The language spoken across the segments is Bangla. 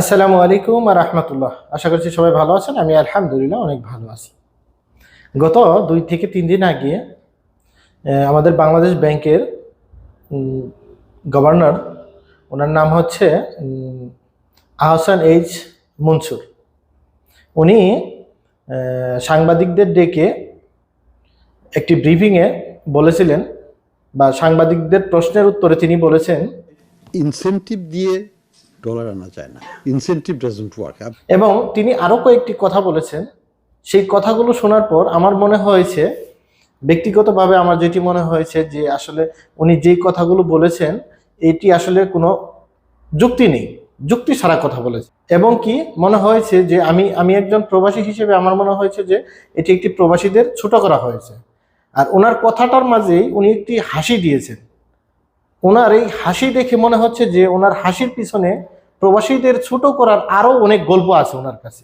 আসসালামু আলাইকুম আর রহমতুল্লাহ। আশা করছি সবাই ভালো আছেন। আমি আলহামদুলিল্লাহ অনেক ভালো আছি। গত দুই থেকে তিন দিন আগে আমাদের বাংলাদেশ ব্যাংকের গভর্নর, ওনার নাম হচ্ছে আহসান এইচ মনসুর। উনি সাংবাদিকদের ডেকে একটি ব্রিফিংয়ে বলেছিলেন বা সাংবাদিকদের প্রশ্নের উত্তরে তিনি বলেছেন, ইনসেন্টিভ দিয়ে ডলার আনা যায় না। ইনসেন্টিভ ডাজন্ট ওয়ার্ক এবং তিনি আরও কয়েকটি কথা বলেছেন। সেই কথাগুলো শোনার পর আমার মনে হয়েছে, ব্যক্তিগতভাবে আমার যেটি মনে হয়েছে যে আসলে উনি যেই কথাগুলো বলেছেন, এটি আসলে কোনো যুক্তি নেই। যুক্তি সারা কথা বলেছে এবং কি মনে হয়েছে যে আমি আমি একজন প্রবাসী হিসেবে আমার মনে হয়েছে যে এটি একটি প্রবাসীদের ছোট করা হয়েছে। আর ওনার কথাটার মাঝেই উনি একটি হাসি দিয়েছেন। ওনার এই হাসি দেখে মনে হচ্ছে যে ওনার হাসির পিছনে প্রবাসীদের ছোট করার আরও অনেক গল্প আছে ওনার কাছে।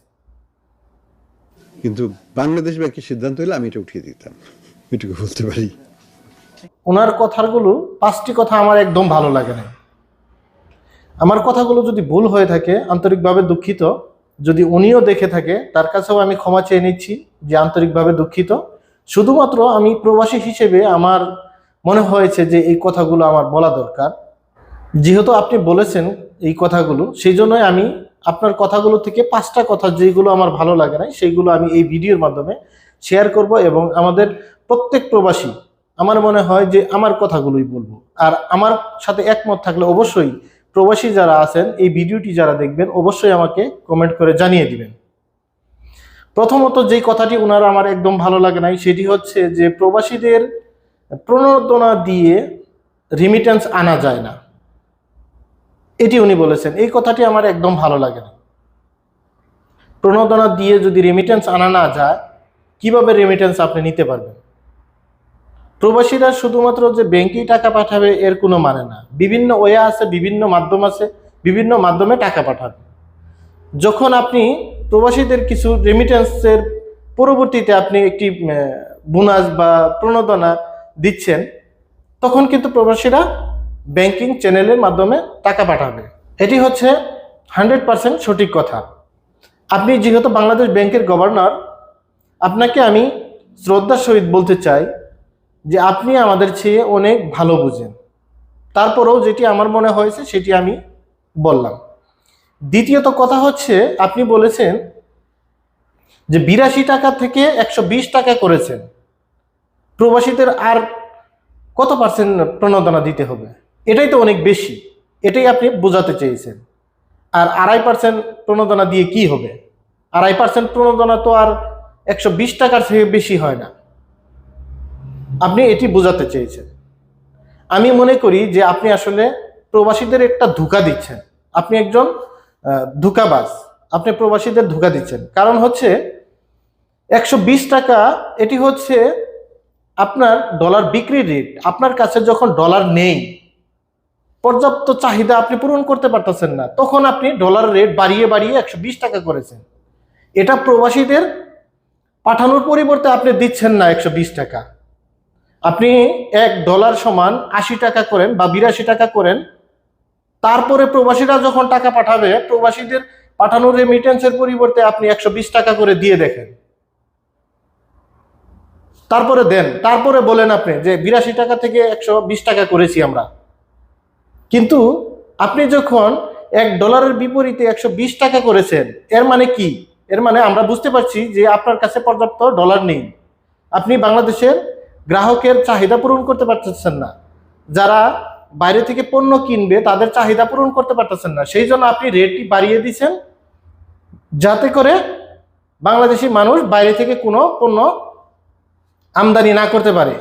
কিন্তু বাংলাদেশ ব্যাংকের সিদ্ধান্ত হলে আমি এটা উঠিয়ে দিতাম। এটুকু বলতে পারি। ওনার কথাগুলো পাঁচটি কথা আমার একদম ভালো লাগে না আমার কথাগুলো যদি ভুল হয়ে থাকে আন্তরিকভাবে দুঃখিত। যদি উনিও দেখে থাকে তার কাছেও আমি ক্ষমা চেয়ে নিচ্ছি যে আন্তরিকভাবে দুঃখিত। শুধুমাত্র আমি প্রবাসী হিসেবে আমার মনে হয়েছে যে এই কথাগুলো আমার বলা দরকার। যেহেতু আপনি বলেছেন এই কথাগুলো, সেই জন্যই আমি আপনার কথাগুলো থেকে পাঁচটা কথা যেগুলো আমার ভালো লাগে না সেইগুলো আমি এই ভিডিওর মাধ্যমে শেয়ার করব এবং আমাদের প্রত্যেক প্রবাসী, আমার মনে হয় যে আমার কথাগুলোই বলব। আর আমার সাথে একমত থাকলে অবশ্যই প্রবাসী যারা আছেন, এই ভিডিওটি যারা দেখবেন, অবশ্যই আমাকে কমেন্ট করে জানিয়ে দিবেন। প্রথমত যেই কথাটি ওনার আমার একদম ভালো লাগে নাই, সেটি হচ্ছে যে প্রবাসীদের প্রণোদনা দিয়ে রিমিটেন্স আনা যায় না। এটি উনি বলেছেন। এই কথাটি আমার একদম ভালো লাগে না। প্রণোদনা দিয়ে যদি রেমিটেন্স আনা না যায়, কীভাবে রেমিটেন্স আপনি নিতে পারবেন? প্রবাসীরা শুধুমাত্র যে ব্যাংকেই টাকা পাঠাবে, এর কোনো মানে না। বিভিন্ন ওয়ে আছে, বিভিন্ন মাধ্যম আছে, বিভিন্ন মাধ্যমে টাকা পাঠাবে। যখন আপনি প্রবাসীদের কিছু রেমিটেন্সের পরবর্তীতে আপনি একটি বোনাস বা প্রণোদনা দিচ্ছেন, তখন কিন্তু প্রবাসীরা ব্যাংকিং চ্যানেলের মাধ্যমে টাকা পাঠাবে। এটি হচ্ছে হান্ড্রেড পার্সেন্ট সঠিক কথা। আপনি যেহেতু বাংলাদেশ ব্যাংকের গভর্নর আপনাকে আমি শ্রদ্ধার সহিত বলতে চাই যে আপনি আমাদের চেয়ে অনেক ভালো বুঝেন। তারপরেও যেটি আমার মনে হয়েছে সেটি আমি বললাম। দ্বিতীয়ত কথা হচ্ছে, আপনি বলেছেন যে বিরাশি টাকা থেকে একশো বিশ টাকা করেছেন। প্রবাসীদের আর কত পার্সেন্ট প্রণোদনা দিতে হবে? এটাই তো অনেক বেশি। এটাই আপনি বোঝাতে চেয়েছেন। আর আড়াই পার্সেন্ট প্রণোদনা দিয়ে কি হবে? আড়াই পার্সেন্ট প্রণোদনা তো আর একশো বিশ টাকার থেকে বেশি হয় না। আপনি এটি বোঝাতে চেয়েছেন। আমি মনে করি যে আপনি আসলে প্রবাসীদের একটা ধোকা দিচ্ছেন। আপনি একজন ধোঁকাবাজ। আপনি প্রবাসীদের ধোকা দিচ্ছেন। কারণ হচ্ছে একশো বিশ টাকা, এটি হচ্ছে আপনার ডলার বিক্রির রেট আপনার কাছে যখন ডলার নেই, পর্যাপ্ত চাহিদা আপনি পূরণ করতে পারতেছেন না, তখন আপনি ডলার রেট বাড়িয়ে বাড়িয়ে একশো বিশ টাকা করেছেন। এটা প্রবাসীদের পাঠানোর পরিবর্তে আপনি দিচ্ছেন না একশো বিশ টাকা। আপনি এক ডলার সমান আশি টাকা করেন বা বিরাশি টাকা করেন, তারপরে প্রবাসীরা যখন টাকা পাঠাবে, প্রবাসীদের পাঠানোর রেমিটেন্সের পরিবর্তে আপনি একশো বিশ টাকা করে দিয়ে দেখেন। তারপরে দেন, তারপরে বলেন আপনি যে বিরাশি টাকা থেকে একশো বিশ টাকা করেছি আমরা। কিন্তু আপনি যখন এক ডলারের বিপরীতে একশো বিশ টাকা করেছেন, এর মানে কি? এর মানে আমরা বুঝতে পারছি যে আপনার কাছে পর্যাপ্ত ডলার নেই। আপনি বাংলাদেশের গ্রাহকের চাহিদা পূরণ করতে পারতেছেন না। যারা বাইরে থেকে পণ্য কিনবে, তাদের চাহিদা পূরণ করতে পারতেছেন না। সেই জন্য আপনি রেটটি বাড়িয়ে দিচ্ছেন যাতে করে বাংলাদেশি মানুষ বাইরে থেকে কোনো পণ্য আমদানি না করতে পারে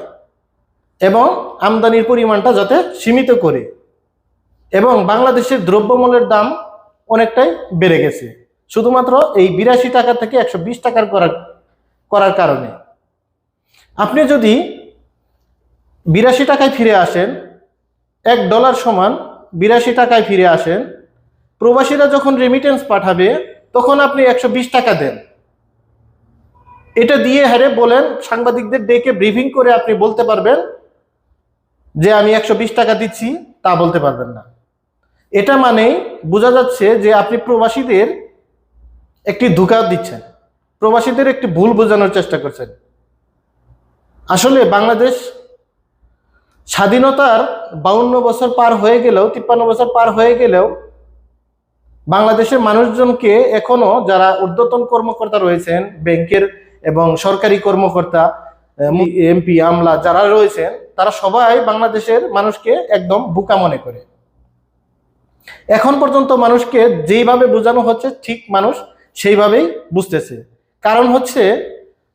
এবং আমদানির পরিমাণটা যাতে সীমিত করে এবং বাংলাদেশের দ্রব্যমূল্যের দাম অনেকটাই বেড়ে গেছে। শুধুমাত্র এই বিরাশি টাকা থেকে একশো বিশ টাকার করার করার কারণে। আপনি যদি বিরাশি টাকায় ফিরে আসেন, এক ডলার সমান বিরাশি টাকায় ফিরে আসেন, প্রবাসীরা যখন রেমিটেন্স পাঠাবে, তখন আপনি একশো বিশ টাকা দেন। এটা দিয়ে হারে বলেন, সাংবাদিকদের ডেকে ব্রিফিং করে আপনি বলতে পারবেন যে আমি একশো বিশ টাকা দিচ্ছি, তা বলতে পারবেন না। এটা মানেই বোঝা যাচ্ছে যে আপনি প্রবাসীদের একটি ধোকা দিচ্ছেন। প্রবাসীদের একটি ভুল বোঝানোর চেষ্টা করছেন। আসলে বাংলাদেশ স্বাধীনতার বাউন্ন বছর পার হয়ে গেলেও, তিপ্পান্ন বছর পার হয়ে গেলেও বাংলাদেশের মানুষজনকে এখনও যারা ঊর্ধ্বতন কর্মকর্তা রয়েছেন, ব্যাংকের এবং সরকারি কর্মকর্তা এমপি, আমলা যারা রয়েছেন, তারা সবাই বাংলাদেশের মানুষকে একদম বোকা মনে করে। এখন পর্যন্ত মানুষকে যেইভাবে বোঝানো হচ্ছে, ঠিক মানুষ সেইভাবেই বুঝতেছে। কারণ হচ্ছে,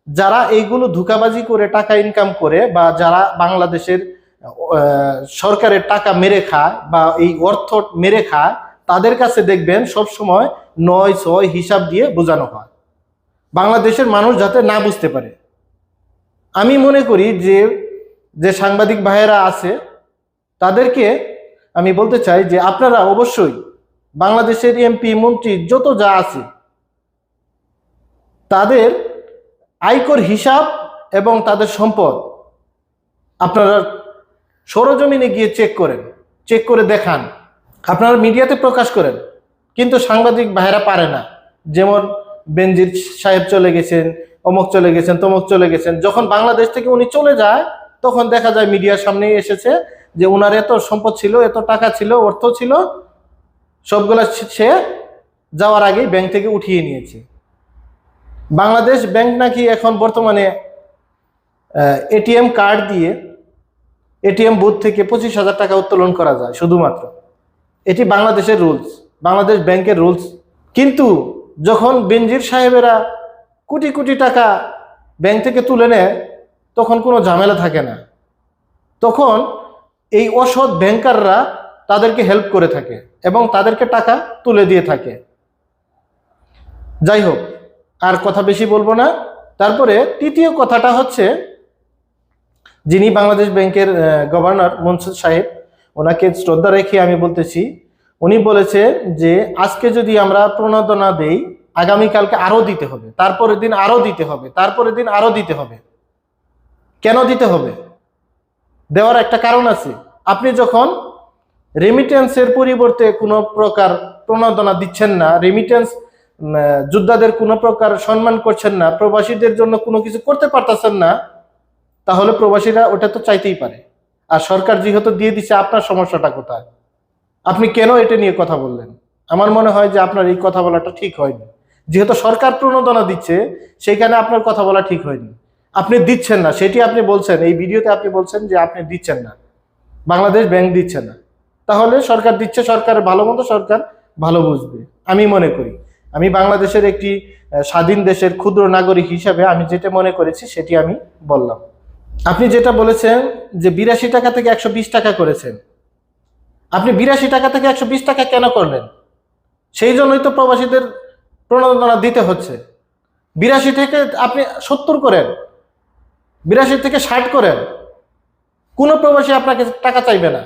যারা এইগুলো ধোকাবাজি করে টাকা ইনকাম করে বা যারা বাংলাদেশের সরকারের টাকা মেরে খায় বা এই অর্থ মেরে খায়, তাদের কাছে দেখবেন সব সময় নয় ছয় হিসাব দিয়ে বোঝানো হয়। বাংলাদেশের মানুষ যাতে না বুঝতে পারে। আমি মনে করি যে যে সাংবাদিক ভাইয়েরা আছে, তাদেরকে আমি বলতে চাই যে, আপনারা অবশ্যই বাংলাদেশের এমপি, মন্ত্রী, যত যা আছে, তাদের আয়কর হিসাব এবং তাদের সম্পদ আপনারা সরজমিনে গিয়ে চেক করেন চেক করে দেখান। আপনারা মিডিয়াতে প্রকাশ করেন, কিন্তু সাংবাদিক ভাইরা পারে না। যেমন বেনজির সাহেব চলে গেছেন, অমুক চলে গেছেন, তমুক চলে গেছেন। যখন বাংলাদেশ থেকে উনি চলে যায়, তখন দেখা যায় মিডিয়ার সামনেই এসেছে যে উনার এত সম্পদ ছিল, এত টাকা ছিল, অর্থ ছিল, সবগুলা সে যাওয়ার আগেই ব্যাংক থেকে উঠিয়ে নিয়েছে। বাংলাদেশ ব্যাংক নাকি এখন বর্তমানে এটিএম কার্ড দিয়ে এটিএম বুথ থেকে পঁচিশ হাজার টাকা উত্তোলন করা যায়, শুধুমাত্র। এটি বাংলাদেশের রুলস, বাংলাদেশ ব্যাংকের রুলস। কিন্তু যখন বেনজির সাহেবেরা কোটি কোটি টাকা ব্যাংক থেকে তুলে নেয়, তখন কোনো ঝামেলা থাকে না। তখন এই অসৎ ব্যাংকাররা তাদেরকে হেল্প করে থাকে এবং তাদেরকে টাকা তুলে দিয়ে থাকে। যাই হোক, আর কথা বেশি বলব না। তারপরে তৃতীয় কথাটা হচ্ছে, যিনি বাংলাদেশ ব্যাংকের গভর্নর মনসুর সাহেব, ওনাকে শ্রদ্ধা রেখে আমি বলতেছি উনি বলেছে যে, আজকে যদি আমরা প্রণোদনা দেই, আগামীকালকে আরও দিতে হবে। তারপরের দিন আরও দিতে হবে। তারপরের দিন আরও দিতে হবে। কেন দিতে হবে? দেওয়ার একটা কারণ আছে। আপনি যখন রেমিটেন্সের পরিবর্তে কোনো প্রকার প্রণোদনা দিচ্ছেন না রেমিটেন্স যোদ্ধাদের কোনো প্রকার সম্মান করছেন না, প্রবাসীদের জন্য কোনো কিছু করতে পারতেছেন না, তাহলে প্রবাসীরা ওটা তো চাইতেই পারে। আর সরকার যেহেতু দিয়ে দিচ্ছে আপনার সমস্যাটা কোথায়? আপনি কেন এটা নিয়ে কথা বললেন? আমার মনে হয় যে আপনার এই কথা বলাটা ঠিক হয়নি। যেহেতু সরকার প্রণোদনা দিচ্ছে, সেইখানে আপনার কথা বলা ঠিক হয়নি। আপনি দিচ্ছেন না, সেটি আপনি বলছেন। এই ভিডিওতে আপনি বলছেন যে আপনি দিচ্ছেন না। বাংলাদেশ ব্যাংক দিচ্ছে না। তাহলে সরকার দিচ্ছে সরকারের ভালো মতো সরকার ভালো বুঝবে। আমি মনে করি। আমি বাংলাদেশের একটি স্বাধীন দেশের ক্ষুদ্র নাগরিক হিসাবে আমি যেটা মনে করেছি, সেটি আমি বললাম। আপনি যেটা বলেছেন যে বিরাশি টাকা থেকে একশো বিশ টাকা করেছেন আপনি বিরাশি টাকা থেকে একশো বিশ টাকা কেন করলেন? সেই জন্যই তো প্রবাসীদের প্রণোদনা দিতে হচ্ছে। বিরাশি থেকে আপনি সত্তর করেন, বিরাশি থেকে ষাট করেন। কোনো প্রবাসী আপনাকে টাকা চাইবে না।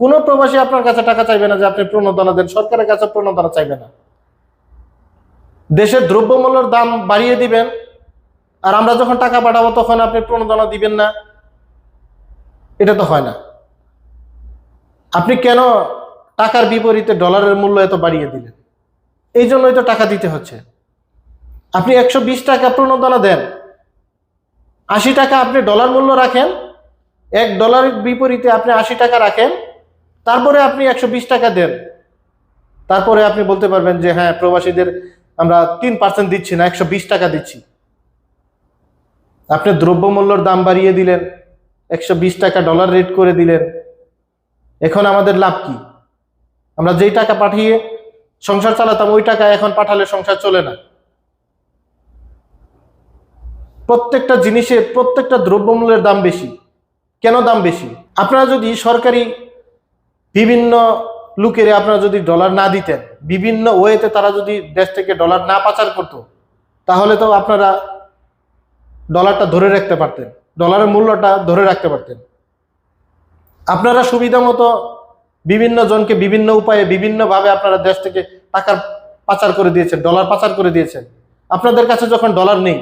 কোনো প্রবাসী আপনার কাছে টাকা চাইবে না যে আপনি প্রণোদনা দেন, সরকারের কাছে প্রণোদনা চাইবে না। দেশের দ্রব্যমূল্যের দাম বাড়িয়ে দিবেন, আর আমরা যখন টাকা পাঠাবো তখন আপনি প্রণোদনা দিবেন না। এটা তো হয় না। আপনি কেন টাকার বিপরীতে ডলারের মূল্য এত বাড়িয়ে দিলেন? এই জন্যই তো টাকা দিতে হচ্ছে। আপনি একশো বিশ টাকা প্রণোদনা দেন। আশি টাকা আপনি ডলার মূল্য রাখেন। এক ডলারের বিপরীতে আপনি আশি টাকা রাখেন। তারপরে আপনি একশো বিশ টাকা দেন। তারপরে আপনি বলতে পারবেন যে হ্যাঁ প্রবাসীদের আমরা তিন পার্সেন্ট দিচ্ছি না, একশো বিশ টাকা দিচ্ছি। আপনি দ্রব্যমূল্যর দাম বাড়িয়ে দিলেন। একশো বিশ টাকা ডলার রেট করে দিলেন। এখন আমাদের লাভ কি? আমরা যেই টাকা পাঠিয়ে সংসার চালাতাম, ওই টাকা এখন পাঠালে সংসার চলে না। প্রত্যেকটা জিনিসের, প্রত্যেকটা দ্রব্যমূল্যের দাম বেশি। কেন দাম বেশি? আপনারা যদি সরকারি বিভিন্ন লোকেরে আপনারা যদি ডলার না দিতেন, বিভিন্ন ওয়েতে তারা যদি দেশ থেকে ডলার না পাচার করতো, তাহলে তো আপনারা ডলারটা ধরে রাখতে পারতেন। ডলারের মূল্যটা ধরে রাখতে পারতেন। আপনারা সুবিধা মতো বিভিন্ন জনকে বিভিন্ন উপায়ে, বিভিন্নভাবে আপনারা দেশ থেকে টাকার পাচার করে দিয়েছেন, ডলার পাচার করে দিয়েছেন। আপনাদের কাছে যখন ডলার নেই,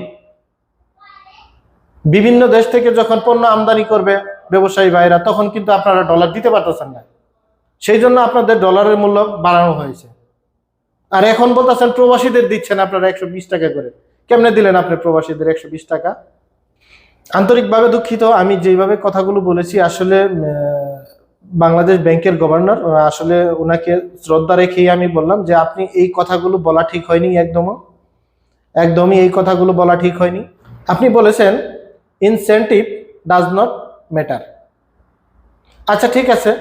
বিভিন্ন দেশ থেকে যখন পণ্য আমদানি করবে ব্যবসায়ী ভাইরা, তখন কিন্তু আপনারা ডলার দিতে পারতেছেন না। সেই জন্য আপনাদের ডলারের মূল্য বাড়ানো হয়েছে। আর এখন বলতেছেন, প্রবাসীদের দিচ্ছেন আপনারা একশো বিশ টাকা করে। কেমনে দিলেন আপনি প্রবাসীদের একশো বিশ টাকা? আন্তরিকভাবে দুঃখিত। আমি যেভাবে কথাগুলো বলেছি, আসলে বাংলাদেশ ব্যাংকের গভর্নর আসলে ওনাকে শ্রদ্ধা রেখেই আমি বললাম যে আপনি এই কথাগুলো বলা ঠিক হয়নি একদমও। একদমই এই কথাগুলো বলা ঠিক হয়নি। আপনি বলেছেন ইনসেন্টিভ ডাজ নট ম্যাটার আচ্ছা ঠিক আছে।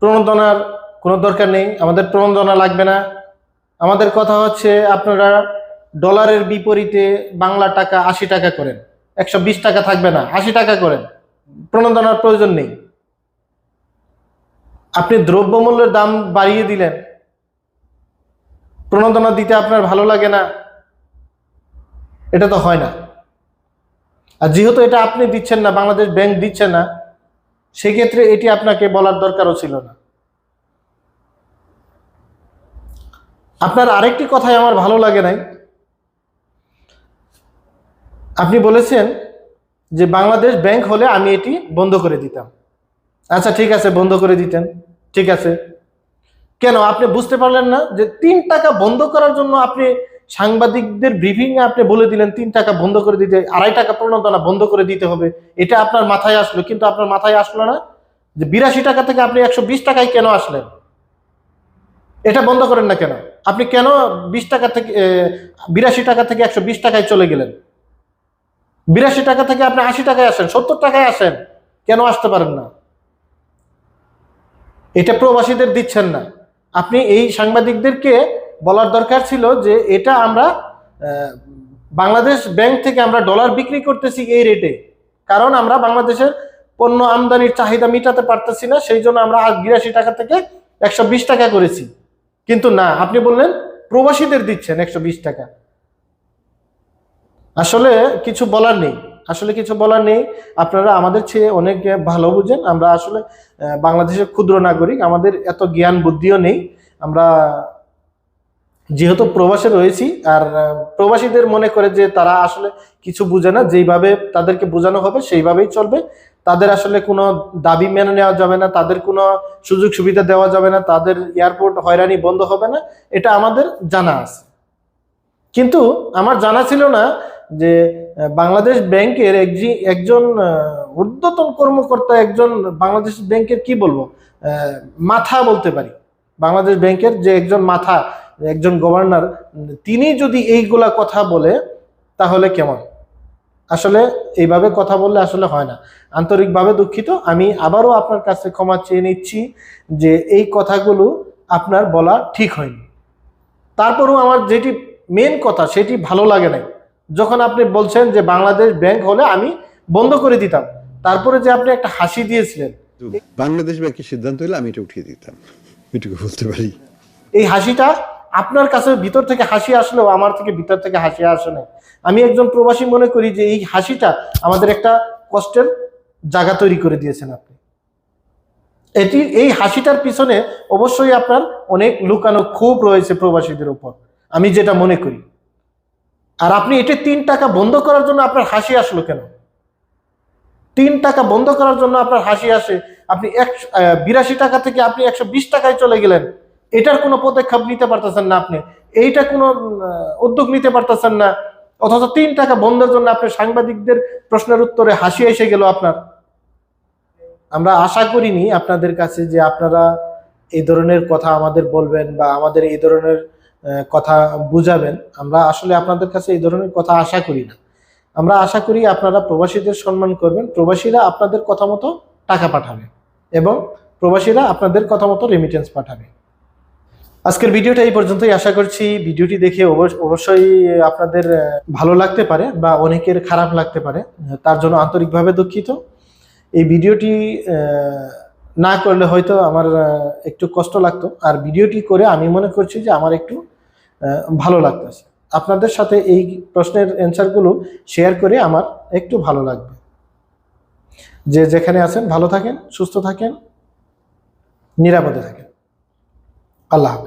প্রণোদনার কোনো দরকার নেই, আমাদের প্রণোদনা লাগবে না। আমাদের কথা হচ্ছে, আপনারা ডলারের বিপরীতে বাংলা টাকা আশি টাকা করেন। একশো বিশ টাকা থাকবে না, আশি টাকা করেন। প্রণোদনার প্রয়োজন নেই। আপনি দ্রব্যমূল্যের দাম বাড়িয়ে দিলেন। প্রণোদনা দিতে আপনার ভালো লাগে না। এটা তো হয় না। আর যেহেতু এটা আপনি দিচ্ছেন না, বাংলাদেশ ব্যাংক দিচ্ছে না, সেক্ষেত্রে এটি আপনাকে বলার দরকারও ছিল না। আপনার আরেকটি কথাই আমার ভালো লাগে নাই। আপনি বলেছেন যে বাংলাদেশ ব্যাংক হলে আমি এটি বন্ধ করে দিতাম। আচ্ছা ঠিক আছে, বন্ধ করে দিতেন। ঠিক আছে। কেন? আপনি বুঝতে পারলেন না যে তিন টাকা বন্ধ করার জন্য আপনি সাংবাদিকদের ব্রিফিং এ আপনি বলে দিলেন, তিন টাকা বন্ধ করে দিতে, আড়াই টাকা প্রণোদনা বন্ধ করে দিতে হবে। এটা আপনার মাথায় আসলো, কিন্তু আপনার মাথায় আসলো না যে বিরাশি টাকা থেকে আপনি একশো বিশ টাকায় কেন আসলেন? এটা বন্ধ করেন না কেন? আপনি কেন বিশ টাকা থেকে বিরাশি টাকা থেকে একশো বিশ টাকায় চলে গেলেন? বিরাশি টাকা থেকে আপনি আশি টাকায় আসেন, সত্তর টাকায় আসেন, কেন আসতে পারেন না? এটা প্রবাসীদের দিচ্ছেন না। আপনি এই সাংবাদিকদেরকে বলার দরকার ছিল যে এটা আমরা বাংলাদেশ ব্যাংক থেকে আমরা ডলার বিক্রি করতেছি এই রেটে। কারণ আমরা বাংলাদেশের পণ্য আমদানির চাহিদা মেটাতে পারতেছি না, সেই জন্য আমরা বিরাশি টাকা থেকে একশো বিশ টাকা করেছি। কিন্তু না, আপনি বললেন প্রবাসীদের দিচ্ছেন একশো বিশ টাকা। আসলে কিছু বলার নেই। আসলে কিছু বলার নেই। আপনারা আমাদের চেয়ে অনেক ভালো বুঝেন। আমরা আসলে বাংলাদেশের ক্ষুদ্র নাগরিক। আমাদের এত জ্ঞান বুদ্ধিও নেই। আমরা যেহেতু প্রবাসে রয়েছি, আর প্রবাসীদের মনে করে যে তারা আসলে কিছু বুঝে না, যেইভাবে তাদেরকে বোঝানো হবে, সেইভাবেই চলবে। তাদের আসলে কোনো দাবি মেনে নেওয়া যাবে না, তাদের কোনো সুযোগ সুবিধা দেওয়া যাবে না, তাদের এয়ারপোর্ট হয়রানি বন্ধ হবে না। এটা আমাদের জানা আছে। কিন্তু আমার জানা ছিল না যে বাংলাদেশ ব্যাংকের একজি- একজন ঊর্ধ্বতন কর্মকর্তা একজন বাংলাদেশ ব্যাংকের কি বলব মাথা বলতে পারি। বাংলাদেশ ব্যাংকের যে একজন মাথা, একজন গভর্নর, তিনি যদি এইগুলা কথা বলে, তাহলে কেমন? আসলে এইভাবে কথা বললে আসলে হয় না। আন্তরিকভাবে দুঃখিত। আমি আবারও আপনার কাছে ক্ষমা চেয়ে নিচ্ছি যে এই কথাগুলো আপনার বলা ঠিক হয়নি। তারপরেও আমার যেটি মেন কথা, সেটি ভালো লাগে নাই। যখন আপনি বলছেন যে বাংলাদেশ ব্যাংক হলে আমি বন্ধ করে দিতাম তারপরে যে আপনি একটা হাসি দিয়েছিলেন। বাংলাদেশ ব্যাংকের সিদ্ধান্ত হলে আমি এটা উঠিয়ে দিতাম। এটুকু বলতে পারি। এই হাসিটা আপনার কাছে ভিতর থেকে হাসি আসলেও আমার থেকে ভিতর থেকে হাসি আসে না আমি একজন প্রবাসী মনে করি যে এই হাসিটা আমাদের একটা কষ্টের জায়গা তৈরি করে দিয়েছেন আপনি। এটি এই হাসিটার পিছনে অবশ্যই আপনার অনেক লুকানো খুব রয়েছে প্রবাসীদের উপর। আমি যেটা মনে করি। আর আপনি এটা তিন টাকা বন্ধ করার জন্য আপনার হাসি আসলো কেন? তিন টাকা বন্ধ করার জন্য আপনার হাসি আসে। আপনি এক বিরাশি টাকা থেকে আপনি একশো বিশ টাকায় চলে গেলেন। এটার কোনো পদক্ষেপ নিতে পারতেছেন না আপনি। এইটা কোনো উদ্যোগ নিতে পারতেছেন না। অথচ তিন টাকা বন্ধের জন্য আপনি সাংবাদিকদের প্রশ্নের উত্তরে হাসি এসে গেল আপনার। আমরা আশা করিনি আপনাদের কাছে যে আপনারা এই ধরনের কথা আমাদের বলবেন বা আমাদের এই ধরনের কথা বুঝাবেন। আমরা আসলে আপনাদের কাছে এই ধরনের কথা আশা করি না। আমরা আশা করি আপনারা প্রবাসীদের সম্মান করবেন, প্রবাসীরা আপনাদের কথা মতো টাকা পাঠাবে এবং প্রবাসীরা আপনাদের কথা মতো রেমিটেন্স পাঠাবে। আজকের ভিডিওটা এই পর্যন্তই। আশা করছি ভিডিওটি দেখে অবশ্য- অবশ্যই আপনাদের ভালো লাগতে পারে বা অনেকের খারাপ লাগতে পারে। তার জন্য আন্তরিকভাবে দুঃখিত। এই ভিডিওটি না করলে হয়তো আমার একটু কষ্ট লাগতো। আর ভিডিওটি করে আমি মনে করছি যে আমার একটু ভালো লাগতেছে। আপনাদের সাথে এই প্রশ্নের অ্যান্সারগুলো শেয়ার করে আমার একটু ভালো লাগবে। যে যেখানে আছেন, ভালো থাকেন, সুস্থ থাকেন, নিরাপদে থাকেন। আল্লাহ হাফেজ।